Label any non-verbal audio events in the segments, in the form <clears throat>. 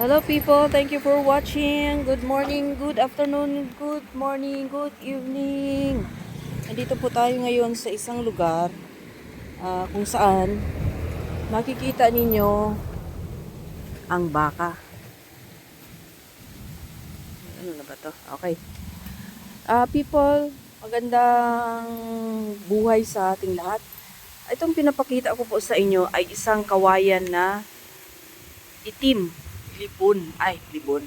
Hello people, thank you for watching. Good morning, good afternoon, good morning, good evening. Nandito po tayo ngayon sa isang lugar ah, kung saan makikita ninyo ang baka. Ano na ba to? Okay. Ah, people, magandang buhay sa ating lahat. Itong pinapakita ko po sa inyo ay isang kawayan na itim libon. Ay, libon.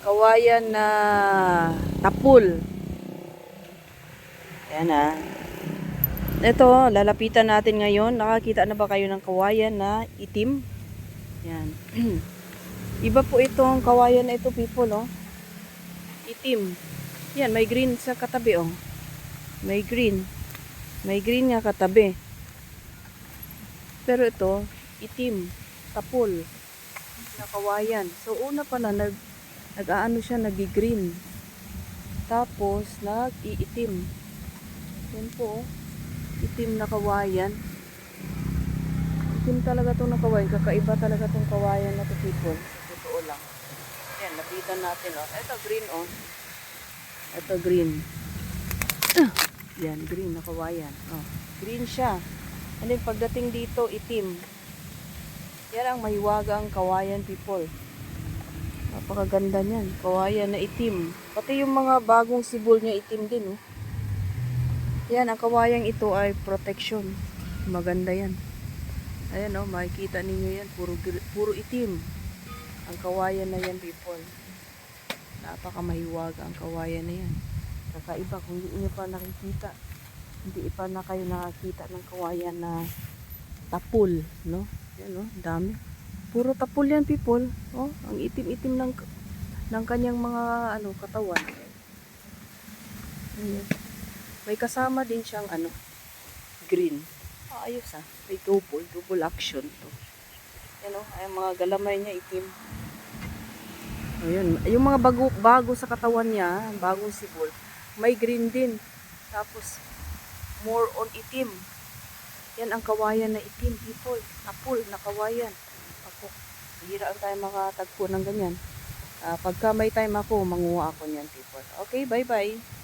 Kawayan na tapul. Ayan na. Ito, lalapitan natin ngayon. Nakakita na ba kayo ng kawayan na itim? Yan. <clears throat> Iba po itong kawayan na ito, people, oh. Itim. Yan, may green sa katabi, oh. May green. May green nga katabi. Pero ito, itim. Tapul na kawayan. So, una pala, nag, nag-aano siya, nag-green. Tapos, nag-iitim. Yan po, oh. itim na kawayan. Itim talaga itong na kawayan. Kakaiba talaga itong kawayan na to people. Totoo lang. Yan, lapitan natin, oh. Ito, green, oh. Ito, green. Ah, Yan, green na kawayan. Oh. Green siya. And then, pagdating dito, itim. Yan ang mahiwagang kawayan people. Napakaganda niyan. Kawayan na itim. Pati yung mga bagong sibol niya itim din. Oh. Yan, ang kawayang ito ay protection. Maganda yan. Ayan oh, makikita ninyo yan. Puro, puro itim. Ang kawayan na yan people. Napaka mahiwaga ang kawayan na yan. Kakaiba kung hindi nyo pa nakikita. Hindi pa na kayo nakakita ng kawayan na tapul, no? Yan, oh, dami. Puro tapul yan, people. Oh, ang itim-itim ng ng kanyang mga ano katawan. Ayan. May kasama din siyang ano green. Ah, ayos ah. May double, double action to. Yan oh, ay mga galamay niya itim. Ayun, yung mga bago bago sa katawan niya, bagong sibol, may green din. Tapos more on itim. Yan ang kawayan na itim, people. Apple na kawayan. Ako, hiraan tayo makatagpo ng ganyan. Ah, pagka may time ako, manguha ako niyan, people. Okay, bye-bye.